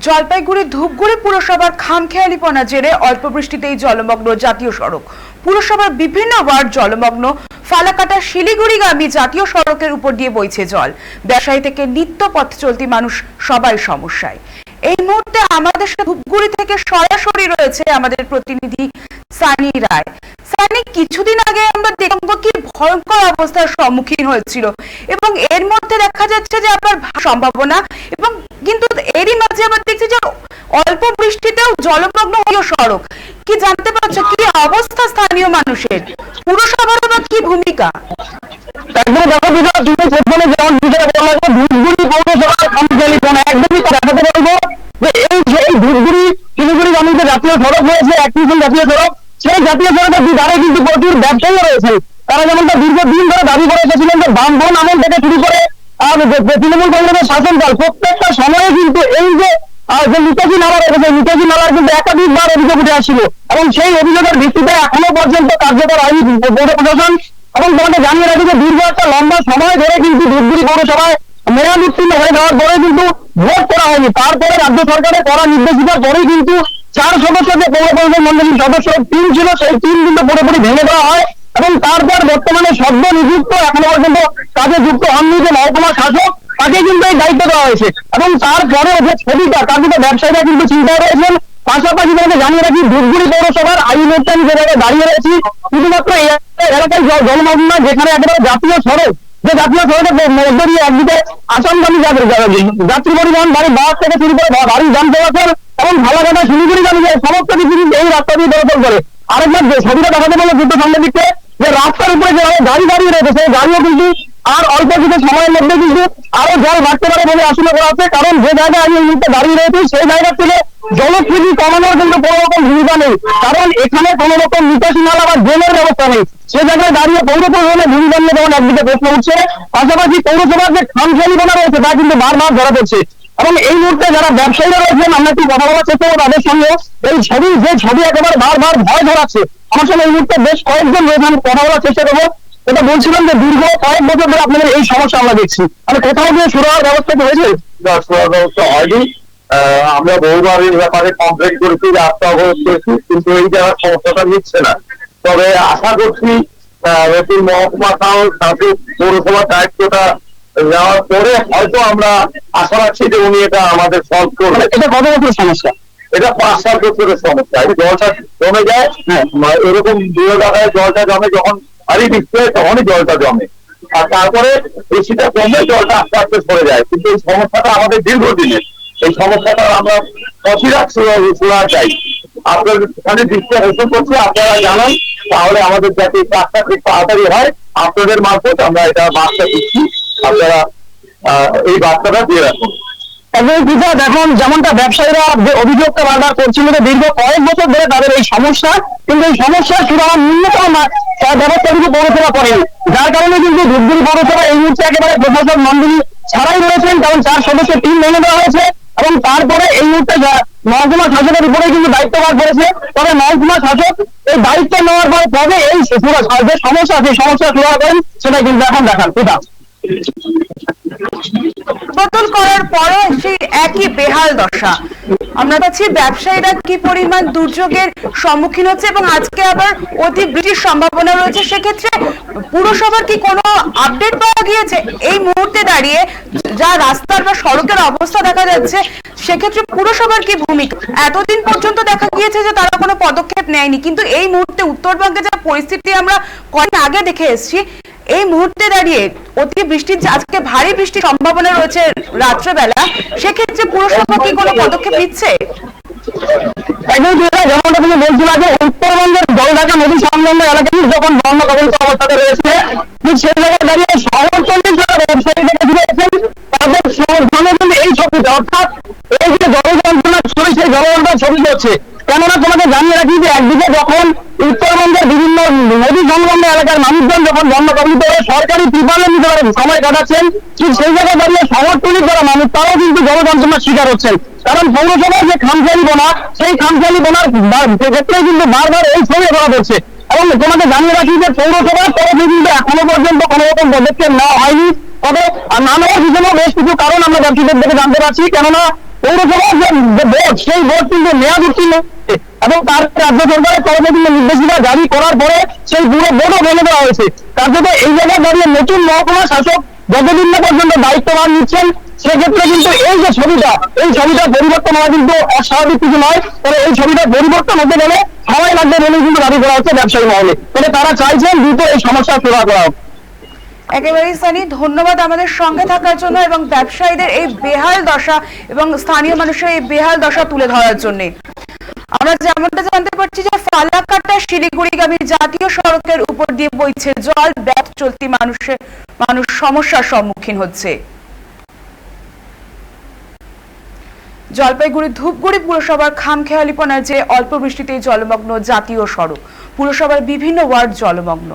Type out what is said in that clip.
জলপাইগুড়ি ধূপগুড়ি পুরসভার খামখেয়ালিপনা জেরে অল্প বৃষ্টিতেই জলমগ্ন জাতীয় সড়ক। পুরসভার বিভিন্ন ওয়ার্ড জলমগ্ন। ফালাকাটা শিলিগুড়িগামী জাতীয় সড়কের উপর দিয়ে বইছে জল। ব্যবসায়ী থেকে নিত্য পথ চলতি মানুষ সবাই সমস্যায়। এই মুহূর্তে আমাদের ধূপগুড়ি থেকে সরাসরি রয়েছে আমাদের প্রতিনিধি সানি রায়। সানি, কিছুদিন আগে আমরা ভয়ঙ্কর অবস্থার সম্মুখীন হয়েছিল। এবং এর মধ্যে দেখা যাচ্ছে যে আবার সম্ভাবনা এবং কিন্তু এরই মাঝে আবার দেখছি যে অল্প বৃষ্টিতেও জলমগ্ন হলো সড়ক। কি জানতে পারছ? কি অবস্থা স্থানীয় মানুষের? পুরসভার কি ভূমিকা? জাতীয় সড়ক জাতীয় সড়ক। সেই জাতীয় সড়কের দুধারে কিন্তু প্রচুর ব্যবসায়ী রয়েছে তারা যেমনটা দীর্ঘদিন ধরে দাবি করে এসেছিলেন যে বামফ্রন্ট আমল থেকে শুরু করে যে তৃণমূল কংগ্রেসের শাসনকাল প্রত্যেকটা সময়ে কিন্তু এই যে যে নিকাশি নালা রয়েছে নিকাশি নালার কিন্তু একাধিকবার অভিযোগ উঠে আসছিল। এবং সেই অভিযোগের ভিত্তিতে এখনও পর্যন্ত কার্যকর হয়নি পৌর প্রশাসন। এবং তোমাকে জানিয়ে রাখি যে দীর্ঘ একটা লম্বা সময় ধরে কিন্তু ধূপগুড়ি পৌরসভায় মেয়র উত্তীর্ণ হয়ে যাওয়ার পরে কিন্তু ভোট করা হয়নি। তারপরে রাজ্য সরকারের করা নির্দেশিকার পরেই কিন্তু চার সদস্য যে পৌর পরিষদ মন্ডলীর সদস্য টিম ছিল, সেই টিম কিন্তু পুরোপুরি ভেঙে দেওয়া হয়। এবং তারপর বর্তমানে সদ্য নিযুক্ত এখনও পর্যন্ত কাজে যুক্ত হননি যে মহকুমা শাসক তাকে কিন্তু এই দায়িত্ব দেওয়া হয়েছে। এবং তারপরে যে ছবিটা, তার কিন্তু ব্যবসায়ীরা কিন্তু চিন্তায় রয়েছেন। পাশাপাশি তোমাকে জানিয়ে রাখি, ধূপগুড়ি পৌরসভার আইনতে আমি যে জায়গায় দাঁড়িয়ে রয়েছি, শুধুমাত্র এই এলাকায় জল- জলমগ্ন, যেখানে একেবারে জাতীয় সড়ক, যে জাতীয় সড়কের মধ্য দিয়ে একদিকে আসামগামী যাত্রী যাত্রী পরিবহন, বাড়ি, বাস থেকে শুরু করে বাড়ির যান চলাচল এবং ভালাঘাটা, শিলিগুড়ি গামী সমস্ত কিছু কিন্তু এই রাস্তা দিয়ে চলাচল করে। আরেকবার যে ছবিটা দেখাতে বলে সামনে দিকে। যে রাস্তার উপরে যে গাড়ি দাঁড়িয়ে রয়েছে, সেই গাড়িও কিন্তু আর অল্প কিছু সময়ের মধ্যে কিন্তু আরও জল বাড়তে পারে বলে আশঙ্কা করা হচ্ছে। কারণ যে জায়গায় আমি এই মুহূর্তে দাঁড়িয়ে রয়েছি, সেই জায়গা থেকে জলস্ফীতি কমানোর কিন্তু কোনো রকম ভূমিকা নেই। কারণ এখানে কোনো রকম নিকাশি বা ড্রেনের ব্যবস্থা নেই। সে জায়গায় দাঁড়িয়ে পৌর প্রশাসনের ভূমিকা নিয়ে যেমন একদিকে প্রশ্ন উঠছে। পাশাপাশি পৌরসভার যে খামখেয়ালিপনা রয়েছে, তা কিন্তু বারবার ধরা পড়ছে। এবং এই মুহূর্তে যারা ব্যবসায়ীরা রয়েছেন, আমরা একটু কথা বলার চেষ্টা করব তাদের সঙ্গে। এই ছবি, যে ছবি একেবারে বারবার ভয় ধরাচ্ছে, আমার সঙ্গে এই মুহূর্তে বেশ কয়েকজন রয়েছে আমি কথা বলার চেষ্টা করব। এটা বলছিলাম যে দীর্ঘ কয়েক বছর ধরে আপনাদের এই সমস্যা আমরা দেখছি। মানে কোথাও গিয়ে হওয়ার ব্যবস্থা কি হয়েছে? ব্যবস্থা হয়নি। আমরা বহুবার এই ব্যাপারে কমপ্লেন করেছি রাস্তা অবরোধ করেছি, কিন্তু এই জায়গার সমস্যাটা নিচ্ছে না। তবে আশা করছি নতুন মহকুমা কাউন্সিল শাসক পৌরসভার দায়িত্বটা নেওয়ার পরে হয়তো আমরা আশা রাখছি যে উনি এটা আমাদের সলভ মানে করবে এটা কত বছর সমস্যা? এটা পাঁচ সাত বছরের সমস্যা। জলটা জমে যায় হ্যাঁ। এরকম দূরে জায়গায় জলটা জমে যখন ভারী বৃষ্টি হয় তখনই জলটা জমে। আর তারপরে বৃষ্টিটা কমে জলটা আস্তে আস্তে সরে যায়। কিন্তু এই সমস্যাটা আমাদের দীর্ঘদিনের। এই সমস্যাটা আমরা অচিরাত শোনা চাই আপনার এখানে দৃষ্টি আকর্ষণ করছে আপনারা জানান তাহলে আমাদের যাতে কাজটা খুব তাড়াতাড়ি হয় আপনাদের মারফত আমরা এটা বার্তা দিচ্ছি। আপনারা এই বার্তাটা দিয়ে রাখুন। কৃষক এখন যেমনটা ব্যবসায়ীরা যে অভিযোগটা বারবার করছিল যে দীর্ঘ কয়েক বছর ধরে তাদের এই সমস্যা, কিন্তু এই সমস্যা শুধু ন্যূনতম ব্যবস্থা কিন্তু পৌরসভা করেনি। যার কারণে কিন্তু ধূপগুড়ি পৌরসভা এই মুহূর্তে একেবারে প্রশাসক মন্ডলী ছাড়াই রয়েছেন, কারণ চার সদস্য টিম ভেঙে দেওয়া হয়েছে, এবং তারপরে এই মুহূর্তে মহকুমা শাসকের উপরে কিন্তু দায়িত্বভার করেছে। তবে মহকুমা শাসক এই দায়িত্ব নেওয়ার পর কবে এই যে সমস্যা সেই সমস্যা শুরু করেন, সেটা কিন্তু এখন দেখান। কোথা বদল করার সেই একই বেহাল দশা। আমরা ব্যবসায়ীরা কি পরিমাণ দুর্যোগের সম্মুখীন হচ্ছে এবং আজকে আবার সম্ভাবনা রয়েছে, সেক্ষেত্রে পুরসভার কি কোনো আপডেট পাওয়া গিয়েছে? এই মুহূর্তে দাঁড়িয়ে যা রাস্তার বা সড়কের অবস্থা দেখা যাচ্ছে, সেক্ষেত্রে পুরসভার কি ভূমিকা? এতদিন পর্যন্ত দেখা গিয়েছে যে তারা কোনো পদক্ষেপ নেয়নি, কিন্তু এই মুহূর্তে উত্তরবঙ্গে যা পরিস্থিতি আমরা কয়েক আগে দেখে এসেছি এই মুহূর্তে দাঁড়িয়ে অতি বৃষ্টির আজকে ভারী বৃষ্টির সম্ভাবনা রয়েছে রাত্রেবেলা, সেক্ষেত্রে পুরসভা কি কোনো পদক্ষেপ নিচ্ছে? তুমি সেই জায়গায় দাঁড়িয়ে এই ছবি সেই জলযন্ত্রণার ছবি করছে কেননা তোমাকে জানিয়ে রাখি যে একদিকে যখন উত্তরবঙ্গের বিভিন্ন নদী সংলগ্ন এলাকার মানুষজন যখন বন্যা কবলিত হয়ে সরকারি ত্রিপালের নিতে সময় কাটাচ্ছেন, ঠিক সেই জায়গায় দাঁড়িয়ে শহরতলির যারা মানুষ, তারাও কিন্তু জলযন্ত্রণার শিকার হচ্ছেন। কারণ পৌরসভার যে খামখেয়ালি বোনা সেই খামখেয়ালি বোনার ক্ষেত্রে কিন্তু বারবার এই ছবি ধরা পড়ছে। এবং তোমাকে জানিয়ে রাখি যে পৌরসভার তরফে কিন্তু এখনও পর্যন্ত কোনো রকম পদক্ষেপ নেওয়া হয়নি। তবে, আর না বেশ কিছু কারণ আমরা ব্যবসায়ীদের থেকে জানতে পারছি। কেননা সেই বোর্ড কিন্তু মেয়াদ এবং তার রাজ্য সরকারের তরফে করার পরে সেই পুরো বোর্ডও ভেঙে দেওয়া হয়েছে। কার্যত এই জায়গায় দাঁড়িয়ে নতুন মহকুমা শাসক যতদিন না পর্যন্ত দায়িত্বভার নিচ্ছেন, সেক্ষেত্রে কিন্তু এই যে ছবিটা, এই ছবিটা পরিবর্তন হওয়া কিন্তু অস্বাভাবিক কিছু নয়। তবে এই ছবিটা পরিবর্তন হতে গেলে সময় লাগবে কিন্তু দাবি করা হচ্ছে ব্যবসায়ী মহলে। তারা চাইছেন দ্রুত এই সমস্যার সুরাহা করা হোক। একেবারেই সানি, ধন্যবাদ আমাদের সঙ্গে থাকার জন্য এবং ব্যবসায়ীদের এই বেহাল দশা এবং স্থানীয় মানুষের এই বেহাল দশা তুলে ধরার জন্য। আমরা যেমনটা জানতে পারছি যে ফালাকাটা শিলিগুড়িগামী জাতীয় সড়কের উপর দিয়ে বইছে জল ব্যাগ চলতি মানুষের, মানুষ সমস্যার সম্মুখীন হচ্ছে। জলপাইগুড়ি ধূপগুড়ি পুরসভার খামখেয়ালিপনার যে অল্প বৃষ্টিতেই জলমগ্ন জাতীয় সড়ক, পুরসভার বিভিন্ন ওয়ার্ড জলমগ্ন।